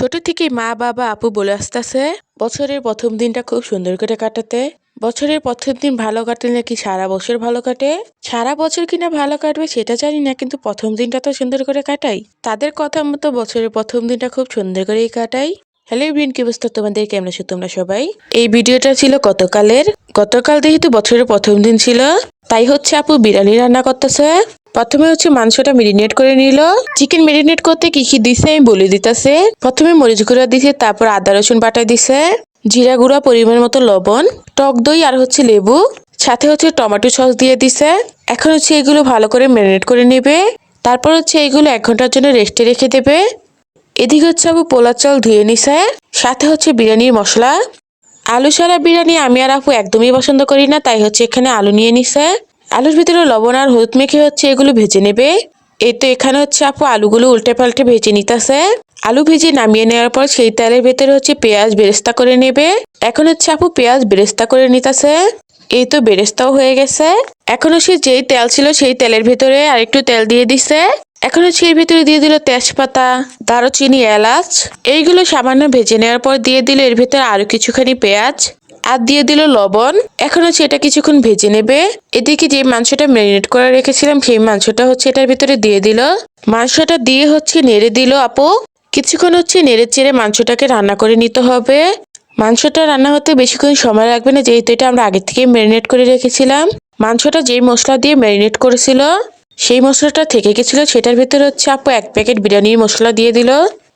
ছোট থেকে মা, বাবা, আপু বলে আসতেছে, বছরের প্রথম দিনটা খুব সুন্দর করে কাটাতে। বছরের প্রথম দিন ভালো কাটলে নাকি সারা বছর ভালো কাটে? সারা বছর কিনা ভালো কাটবে সেটা জানি না, কিন্তু প্রথম দিনটা তো সুন্দর করে কাটাই। তাদের কথা মতো বছরের প্রথম দিনটা খুব সুন্দর করেই কাটাই। হ্যালো ব্রিন কি অবস্থা তোমাদের? কেমন আছো তোমরা সবাই? এই ভিডিওটা ছিল গতকালের। গতকাল যেহেতু বছরের প্রথম দিন ছিল, তাই হচ্ছে আপু বিরিয়ানি রান্না করতেছে। প্রথমে হচ্ছে মাংসটা মেরিনেট করে নিল। চিকেন মেরিনেট করতে কি কি দিছে আমি বলে দিতেছে। প্রথমে মরিচ গুঁড়া দিছে, তারপর আদা, রসুন বাটা দিছে, জিরা গুঁড়া, পরিমাণ মতো লবণ, টক দই আর হচ্ছে লেবু, সাথে হচ্ছে টমেটো সস দিয়ে দিছে। এখন হচ্ছে এগুলো ভালো করে ম্যারিনেট করে নেবে। তারপর হচ্ছে এগুলো এক ঘণ্টার জন্য রেস্টে রেখে দেবে। এদিকে হচ্ছে আপু পোলার চাল ধুয়ে নিছে, সাথে হচ্ছে বিরিয়ানির মশলা। আলু সারা বিরিয়ানি আমি আর আপু একদমই পছন্দ করি না, তাই হচ্ছে এখানে আলু নিয়ে নিছে। আলুর ভিতরে লবণ আর হলুদ মেখে হচ্ছে এগুলো ভেজে নেবে। এই তো এখানে হচ্ছে আপু আলুগুলো উল্টে পাল্টে ভেজে নিতেছে। আলু ভেজে নামিয়ে নেওয়ার পর সেই তেলের ভেতরে হচ্ছে পেঁয়াজ বেরেস্তা করে নেবে। এখন হচ্ছে আপু পেঁয়াজ বেরেস্তা করে নিতেছে। এই তো বেরেস্তাও হয়ে গেছে। এখন হচ্ছে যেই তেল ছিল সেই তেলের ভেতরে আরেকটু তেল দিয়ে দিছে। এখন হচ্ছে এর ভিতরে দিয়ে দিল তেজপাতা, দারুচিনি, এলাচ। এইগুলো সামান্য ভেজে নেওয়ার পর দিয়ে দিল এর ভিতরে আরও কিছুখানি পেঁয়াজ। আর দিয়ে দিল লবণ। এখন হচ্ছে এটা কিছুক্ষণ ভেজে নেবে। এদিকে যে মাংসটা ম্যারিনেট করে রেখেছিলাম, সেই মাংসটা হচ্ছে এটার ভিতরে দিয়ে দিল। মাংসটা দিয়ে হচ্ছে নেড়ে দিল আপু। কিছুক্ষণ হচ্ছে নেড়ে চেড়ে মাংসটাকে রান্না করে নিতে হবে। মাংসটা রান্না হতে বেশিক্ষণ সময় লাগবে না, যেহেতু এটা আমরা আগে থেকে ম্যারিনেট করে রেখেছিলাম। মাংসটা যেই মশলা দিয়ে ম্যারিনেট করেছিল, সেই মশলাটা থেকে গেছিল, সেটার ভিতরে হচ্ছে আপু এক প্যাকেট বিরিয়ানির মশলা দিয়ে দিল।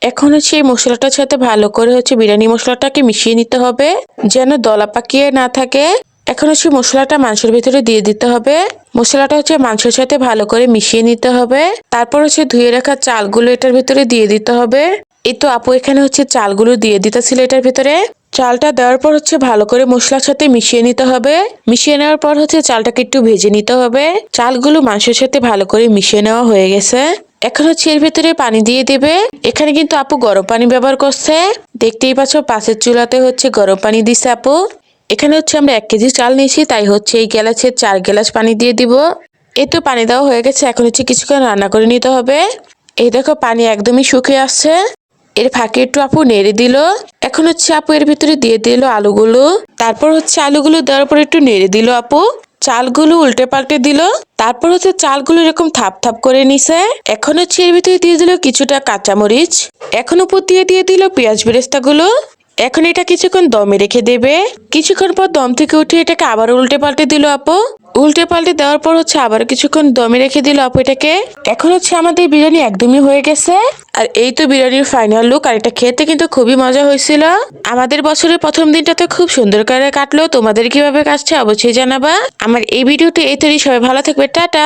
এখন হচ্ছে এই মশলাটার সাথে ভালো করে হচ্ছে বিরিয়ানি মশলাটাকে মিশিয়ে নিতে হবে, যেন দলা পাকিয়ে না থাকে। এখন হচ্ছে মশলাটা মাংসের ভিতরে দিয়ে দিতে হবে। মশলাটা হচ্ছে মাংসের সাথে ভালো করে মিশিয়ে নিতে হবে। তারপর হচ্ছে ধুয়ে রাখা চালগুলো এটার ভিতরে দিয়ে দিতে হবে। এই তো আপু, এখানে হচ্ছে চালগুলো দিয়ে দিতেছিল এটার ভিতরে। চালটা দেওয়ার পর হচ্ছে ভালো করে মশলার সাথে মিশিয়ে নিতে হবে। মিশিয়ে নেওয়ার পর হচ্ছে চালটাকে একটু ভেজে নিতে হবে। চালগুলো মাংসের সাথে ভালো করে মিশিয়ে নেওয়া হয়ে গেছে। এখন হচ্ছে এর ভিতরে পানি দিয়ে দেবে। এখানে কিন্তু আপু গরম পানি ব্যবহার করছে। দেখতেই পাচ্ছ পাশের চুলাতে হচ্ছে গরম পানি দিছে আপু। এখানে হচ্ছে আমরা এক কেজি চাল নিয়েছি, তাই হচ্ছে এই গ্লাসে চার গ্লাস পানি দিয়ে দিব। এই তো পানি দেওয়া হয়ে গেছে, এখন হচ্ছে কিছুক্ষণ রান্না করে নিতে হবে। এই দেখো পানি একদমই শুকিয়ে আসছে। এর ফাঁকে একটু আপু নেড়ে দিল। এখন হচ্ছে আপু এর ভিতরে দিয়ে দিল আলুগুলো। তারপর হচ্ছে আলুগুলো দেওয়ার পর একটু নেড়ে দিল আপু। চালগুলো উল্টে পাল্টে দিল। তারপর হচ্ছে চালগুলো এরকম থাপ থাপ করে নিছে। এখন হচ্ছে এর ভিতরে দিয়ে দিল কিছুটা কাঁচামরিচ। এখন উপর দিয়ে দিয়ে দিল পেঁয়াজ বেরেস্তাগুলো। এখন এটা কিছুক্ষণ দমে রেখে দেবে। কিছুক্ষণ পর দম থেকে উঠে এটাকে আবার উল্টে পাল্টে দিল আপু। উল্টে পাল্টে দেওয়ার পর হচ্ছে আবার কিছুক্ষণ দমে রেখে দিল আপু এটাকে। এখন হচ্ছে আমাদের বিরিয়ানি একদমই হয়ে গেছে। আর এই তো বিরিয়ানির ফাইনাল লুক আর এটা খেতে কিন্তু খুবই মজা হয়েছিল। আমাদের বছরের প্রথম দিনটা তো খুব সুন্দর করে কাটলো। তোমাদের কীভাবে কাটছে অবশ্যই জানাবা। আমার এই ভিডিওটি এই তৈরি সবাই ভালো থাকবে, টাটা।